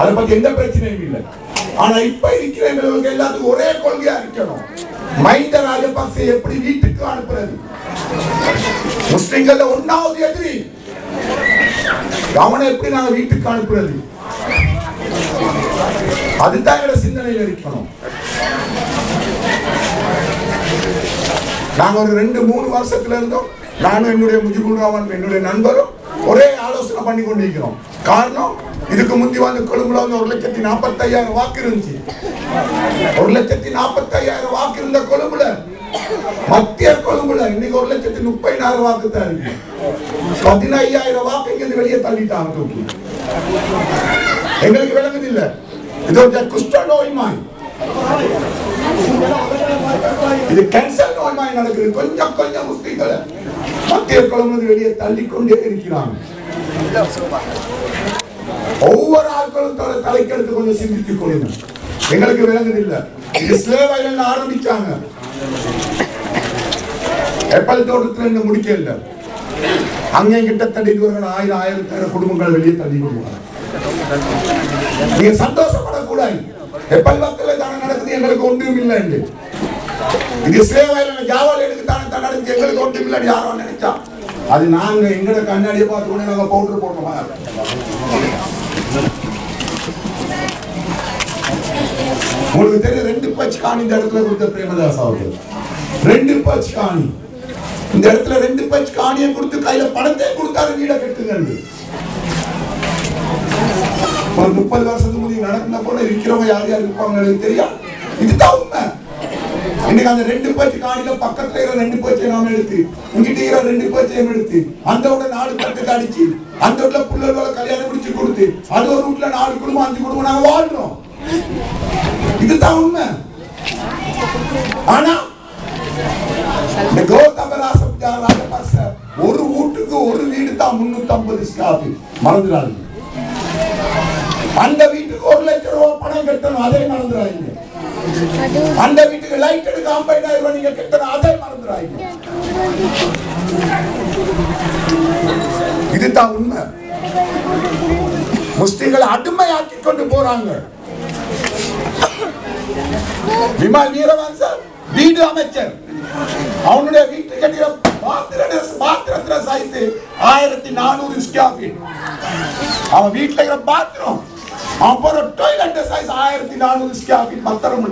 அதை பத்தி எந்த பிரச்சனையும் இல்லை. ஆனா இப்ப இருக்கிறவங்களுக்கு எல்லாத்துக்கும் ஒரே கொள்கையா இருக்கணும். மைந்த ராஜபக்சே எப்படி வீட்டுக்கு அனுப்புறது? முஸ்லிம்கள் ஒன்னாவது எதிரி. அவனை எப்படி நாங்க வீட்டுக்கு அனுப்புறது? அதுதான் எங்க சிந்தனையில் இருக்கணும். நாங்க ஒரு ரெண்டு மூணு வருஷத்துல இருந்தோம். நானும் என்னுடைய முஜிபுல் ரஹ்மான் என்னுடைய நண்பரும் ஒரே ஆலோசனை பண்ணி கொண்டிருக்கிறோம். காரணம் இதுக்கு முந்தி வந்து கொழும்புல வந்து ஒரு லட்சத்தி நாற்பத்தி ஐயாயிரம் வாக்கு இருந்துச்சு. ஒரு லட்சத்தி நாற்பத்தி ஐயாயிரம் வாக்கு இருந்த கொழும்புல. மத்திய கொழும்புல இன்னைக்கு ஒரு லட்சத்தி முப்பதினாயிரம் வாக்கு தான் இருக்கு. பதினையாயிரம் வாக்கு இங்க வெளியே தள்ளிட்டாங்க தூக்கி. எங்களுக்கு விளங்குது இல்ல? இது ஒரு குஷ்ட நோய் மாதிரி இது கேன்சர் நோய் மாதிரி நடக்குது. கொஞ்சம் கொஞ்சம் முஸ்லீம்களை மத்திய குழம்பு வெளியே தள்ளி கொண்டே இருக்கிறாங்க. ஒவ்வொரு ஆட்களும் தலைக்கெடுத்து கொஞ்சம் சிந்தித்துக் கொள்ளுங்க எங்களுக்கு விளங்குது இல்ல. இது சிலேவையில் ஆரம்பிச்சாங்க. எப்பல் தோட்டத்துல இந்த முடிக்க இல்ல அங்கே கிட்டத்தட்ட இதுவரை ஆயிரம் ஆயிரத்தாயிரம் குடும்பங்கள் வெளியே தள்ளி கொள்வாங்க. நீங்க சந்தோஷப்படக்கூடாது. எப்பல் வக்தில தானே நடக்குது. எங்களுக்கு ஒன்றும் இல்லை என்று இது சேவையில ஜாவால் எடுத்து தானே எங்களுக்கு ஒன்றும் இல்லை யாரோ நினைச்சா. அது நாங்க எங்கட கண்ணாடியை பார்த்து கொண்டு நாங்க பவுடர் போட்டோமா உங்களுக்கு தெரியும் ரெண்டு பச்சு காணி இந்த இடத்துல கொடுத்த பிரேமதாஸ் அவர்கள். ரெண்டு பச்சு காணி. இந்த இடத்துல ரெண்டு பச்சு காணியை கொடுத்து கையில பணத்தை கொடுத்தாரு வீட கட்டுங்க ஒரு முப்பது வருஷத்துக்கு முந்தைய நடந்த போல இருக்கிறவங்க யார் யார் இருப்பாங்க எனக்கு தெரியும் இதுதான் உண்மை. இன்னைக்கு அந்த ரெண்டு பேச்சு காணில பக்கத்துல இருக்கிற ரெண்டு பேச்சை நாம எடுத்து இங்கிட்ட இருக்கிற ரெண்டு பேச்சையும் எடுத்து அந்த விட நாலு பக்கத்துக்கு அடிச்சு அந்த வீட்டுல பிள்ளைகளோட கல்யாணம் முடிச்சு கொடுத்து அது ஒரு வீட்டுல நாலு குடும்பம் அஞ்சு குடும்பம் நாங்க வாழ்றோம். இதுதான் உண்மை. ஆனா இந்த கௌதம ராசப்ஜா ஒரு வீட்டுக்கு ஒரு வீடு தான் முன்னூத்தி ஐம்பது ஸ்டாஃப் மறந்துடாது அந்த வீட்டுக்கு பணம் கட்டணும் அதே மறந்துடாதீங்க. அந்த வீட்டுக்கு லைட் எடுக்க ஐம்பதாயிரம் ரூபாய் நீங்க கட்டணும் அதே மறந்துடாதீங்க. இதுதான் உண்மை. முஸ்லிம்களை அடிமையாக்கி கொண்டு போறாங்க. விமல் வீரவன்சர் வீடு அமைச்சர். அவனுடைய வீட்டு கட்டிட பாத்திர பாத்திரத்துல சைஸ் ஆயிரத்தி நானூறு ஸ்கொயர் ஃபீட் அவன் வீட்டுல இருக்கிற பாத்திரம் அப்புறம் போற டாய்லெட் சைஸ் ஆயிரத்தி நானூறு ஸ்கேபி ஃபீட் பத்திரம்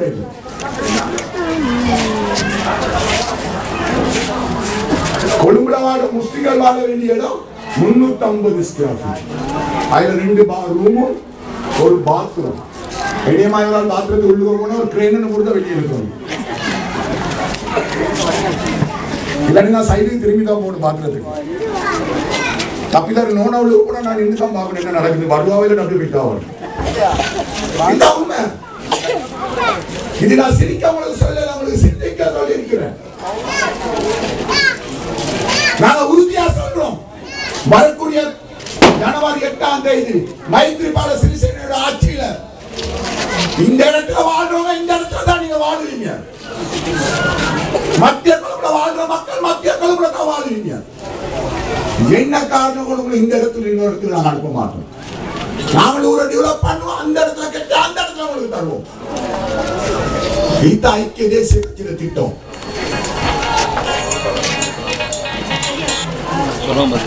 கொழும்புல வாழ முஸ்லிம்கள் வாழ வேண்டிய இடம் முன்னூத்தி ஐம்பது ஸ்கொயர் அதுல ரெண்டு ரூமும் ஒரு பாத்ரூம் இனியமா இவரால் பாத்திரத்தை உள்ளுக்கு போனா ஒரு ட்ரெயின் கொடுத்தா வெளியே இருக்கணும் இல்லைன்னா சைடுக்கு திரும்பி தான் போகணும் பாத்ரூமத்துக்கு தப்பிதார் நோனவுல கூட நான் நின்று தான் பார்க்கணும் என்ன நடக்குது. வருவாவில நட்டு போயிட்டா வரும் உண்மை இது நான் சிரிக்க உங்களுக்கு சொல்ல உங்களுக்கு சிந்திக்க சொல்லி இருக்கிறேன். நாங்க உறுதியா சொல்றோம். வரக்கூடிய ஜனவரி எட்டாம் தேதி மைத்ரிபால சிறிசேனையோட ஆட்சியில இந்த இடத்துல வாழ்றவங்க இந்த இடத்துல தான் நீங்க வாழுவீங்க. மத்திய குழுப்புல வாழ்ற மக்கள் மத்திய குழுப்புல தான் வாழுவீங்க. என்ன காரணம் கொடுக்கணும் இந்த இடத்துல இன்னொரு இடத்துல நாங்க அனுப்ப மாட்டோம்? நாங்கள் ஊரை டெவலப் பண்ணுவோம் அந்த இடத்துல கட்டி அந்த இடத்துல உங்களுக்கு தருவோம். இந்த ஐக்கிய தேசிய கட்சியில திட்டம்.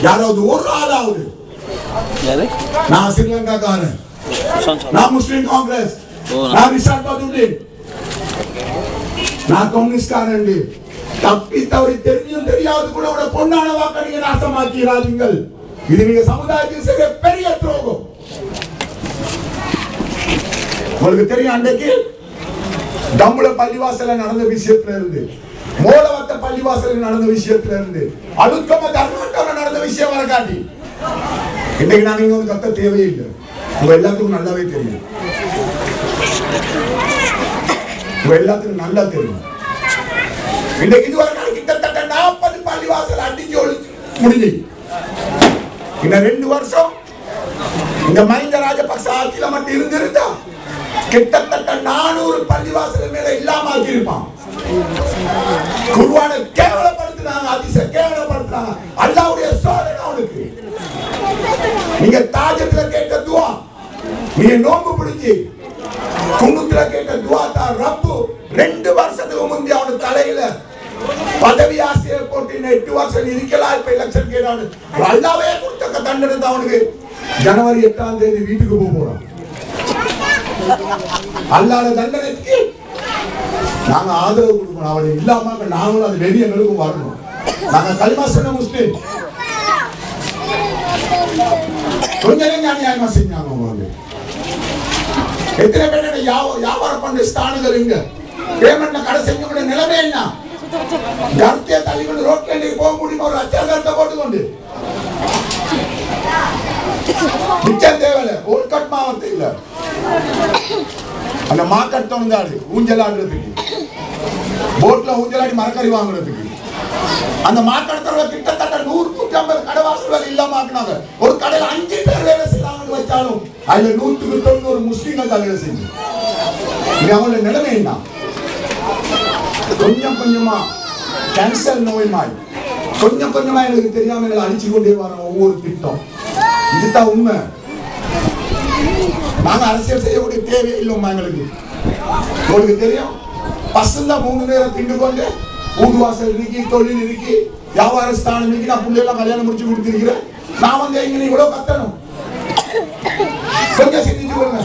யாராவது ஒரு ஆளாவது? நான் ஸ்ரீலங்காக்காரன் நான் முஸ்லிம் காங்கிரஸ். நான் நான் விஷால் பதுல்லி நான் கம்யூனிஸ்டாரன் தப்பி தவறி தெரிஞ்சும் தெரியாது கூட உட பொன்னான வாக்க நீங்க நாசமாக்கிறாதீங்கள் இது நீங்க சமுதாயத்துக்கு செய்ய பெரிய துரோகம். உங்களுக்கு தெரியும் அன்றைக்கு டம்புல பள்ளிவாசல நடந்த விஷயத்துல இருந்து மூலவத்த பள்ளிவாசல நடந்த விஷயத்துல இருந்து அழுக்கம தர்மட்டம்ல நடந்த விஷயம் வர காட்டி இன்னைக்கு நான் இங்க வந்து கத்த தேவையில்லை. உங்க எல்லாத்துக்கும் நல்லாவே தெரியும். உங்க எல்லாத்துக்கும் நல்லா தெரியும். இன்னைக்கு இதுவரை நான் கிட்டத்தட்ட நாற்பது பள்ளிவாசல் அடிச்சு ஒழிச்சு முடிஞ்சு. இன்னும் ரெண்டு வருஷம் இந்த மஹிந்த ராஜபக்ச ஆட்சியில மட்டும் இருந்திருந்தா கிட்டத்தட்ட நானூறு பள்ளிவாசல் மேல இல்லாம ஆக்கியிருப்பான் குருவான கேவலப்படுத்தினாங்க அதிச கேவலப்படுத்தினாங்க. அல்லாவுடைய சோதனை அவனுக்கு. நீங்க தாஜத்துல கேட்ட துவா நீ நோம்பு பிடிச்சி குமுத்துல கேட்ட துவா தான் ரப்பு. ரெண்டு வருஷத்துக்கு முந்தி அவனு தலையில பதவி ஆசையை போட்டு எட்டு வருஷம் இருக்கலாம் இப்ப எலெக்ஷன் கேட்டான்னு அல்லாவே கொடுத்த தண்டனை தான் அவனுக்கு. ஜனவரி எட்டாம் தேதி வீட்டுக்கு போக போறான். அல்லாத தண்டனைக்கு நாங்க ஆதரவு கொடுக்கணும். அவரை இல்லாம நாங்களும் அது வெளியே எங்களுக்கும் வரணும் நாங்க கல்மா சொன்ன முஸ்லீம். கொஞ்சம் கொஞ்சம் அநியாயமா செஞ்சாங்க அவங்க வந்து. எத்தனை பேர் வியாபாரம் பண்ற ஸ்தானங்கள் இங்க? பேமெண்ட்ல கடை செஞ்சவங்க நிலைமை என்ன? ஜனத்தைய தள்ளி கொண்டு ரோட்ல இன்னைக்கு போக முடியுமா? ஒரு அச்சாரத்தை போட்டுக்கொண்டு மிச்சம் தேவையில்ல ஓல்கட் மாவட்டம் இல்ல அந்த மார்க்கெட் திறந்தாடு ஊஞ்சல் ஆடுறதுக்கு போட்ல ஊஞ்சலாடி மரக்கறி வாங்குறதுக்கு. அந்த மார்க்கெட் கிட்டத்தட்ட நூறு நூற்றி ஐம்பது கடைவாசல்கள் இல்லாம ஆக்குனாங்க. ஒரு கடையில் அஞ்சு பேர் வேலை செய்யறாங்கன்னு வச்சாலும் அதுல நூற்றுக்கு தொண்ணூறு முஸ்லீம்கள் தான் வேலை செஞ்சு. இது அவங்களோட நிலைமை என்ன கொஞ்சம் கொஞ்சமா கேன்சர் நோய் மாய் கொஞ்சம் கொஞ்சமா எனக்கு தெரியாம எங்களை அழிச்சு கொண்டே வரோம் ஒவ்வொரு திட்டம். இதுதான் உண்மை. நாங்க அரசியல் செய்யக்கூடிய தேவையே இல்லைம்மா எங்களுக்கு. உங்களுக்கு தெரியும்? பசங்க மூணு நேரம் திண்டு கொண்டு வீட்டு வாசல் இருக்கி தொழில் இருக்கி வியாபார ஸ்தானம் இருக்கு நான் பிள்ளைலாம் கல்யாணம் முடிச்சு கொடுத்துருக்கிறேன். நான் வந்து எங்க இவ்வளவு கத்தணும். கொஞ்சம் சிந்திச்சு கொடுங்க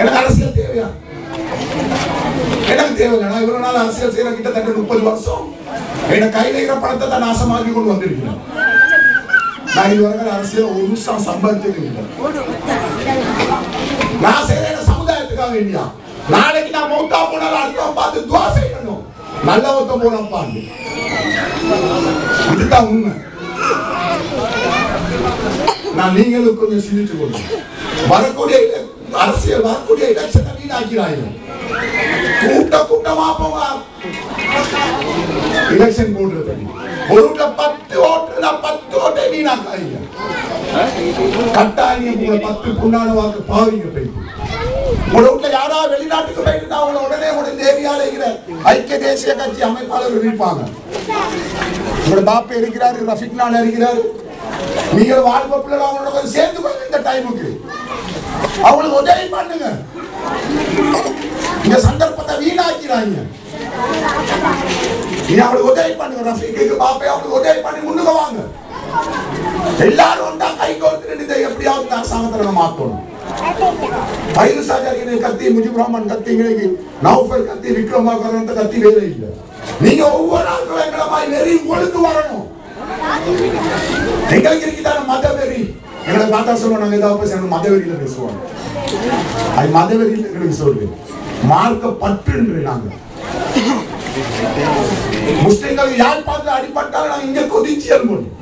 எனக்கு அரசியல் தேவையா? எனக்கு தேவையில்லை. நான் இவ்வளவு நாள் அரசியல் செய்யற கிட்டத்தட்ட முப்பது வருஷம். என் கையில இருக்கிற பணத்தை தான் நாசமாக்கி கொண்டு வந்திருக்கிறேன். நான் இதுவரை அரசியல் ஒரு நிமிஷம் சம்பாதிச்சது இல்லை நான் செய்யற சமுதாயத்துக்காக வேண்டியா? நாளைக்கு நான் மௌத்தா போனாலும் அடுத்தவன் பார்த்து துவா செய்யணும். நல்லவத்த போனப்பாண்டு இதுதான் உண்மை. நான் நீங்களும் கொஞ்சம் சிந்திச்சு கொள்ளுங்க. வரக்கூடிய அரசியல் வரக்கூடிய எலெக்ஷனை வீணாக்கிறாங்க கூட்ட கூட்டமா போவா எலெக்ஷன் போடுறது. ஒரு வீட்டுல பத்து ஓட்டு நான் ஓட்டை வீணாக்காதீங்க கட்டாயம் உங்களை பத்து புண்ணான வாக்கு பாவீங்க போயிட்டு உங்க வீட்டுல யாராவது வெளிநாட்டுக்கு போயிட்டு நான் உங்களை உடனே உங்களை இந்த ஏரியால இருக்கிற ஐக்கிய தேசிய கட்சி அமைப்பாளர் இருப்பாங்க உங்களோட பாப்பா இருக்கிறாரு ரஃபிக் நான் இருக்கிறாரு. நீங்கள் வாழ்வ பிள்ளை அவங்களோட கொஞ்சம் சேர்ந்து கொள்ளுங்க இந்த டைமுக்கு அவங்களுக்கு உதவி பண்ணுங்க. இந்த சந்தர்ப்பத்தை வீணாக்கிறாங்க. நீ அவளுக்கு உதவி பண்ணுங்க ரஃபீக்கு பாப்பே அவளுக்கு உதவி பண்ணி முன்னுக்கு வாங்க. எல்லாரும் ஒன்றா கை கோர்த்து இதை எப்படியாவது இந்த அரசாங்கத்தை நம்ம மாத்தணும் பயிர் சாஜாரி கத்தி முஜிபுர் ரஹ்மான் கத்தி இன்னைக்கு நௌஃபர் கத்தி விக்ரமாகரன் கத்தி வேலை இல்லை. நீங்க ஒவ்வொரு ஆளுக்கும் எங்களை வெறி ஒழுங்கு வரணும். எங்களுக்கு இருக்குதான மத வெறி எங்களை பார்த்தா சொல்லுவோம் நாங்க ஏதாவது பேசுறோம் மத வெறியில பேசுவோம். அது மத வெறியில எங்களுக்கு சொல்லு மார்க்க பற்றுன்று நாங்கள் முஸ்லிம்கள் யாழ்ப்பாணத்தில் அடிபட்டாலும் நாங்கள் இங்க கொதிச்சு அனுப்பணும்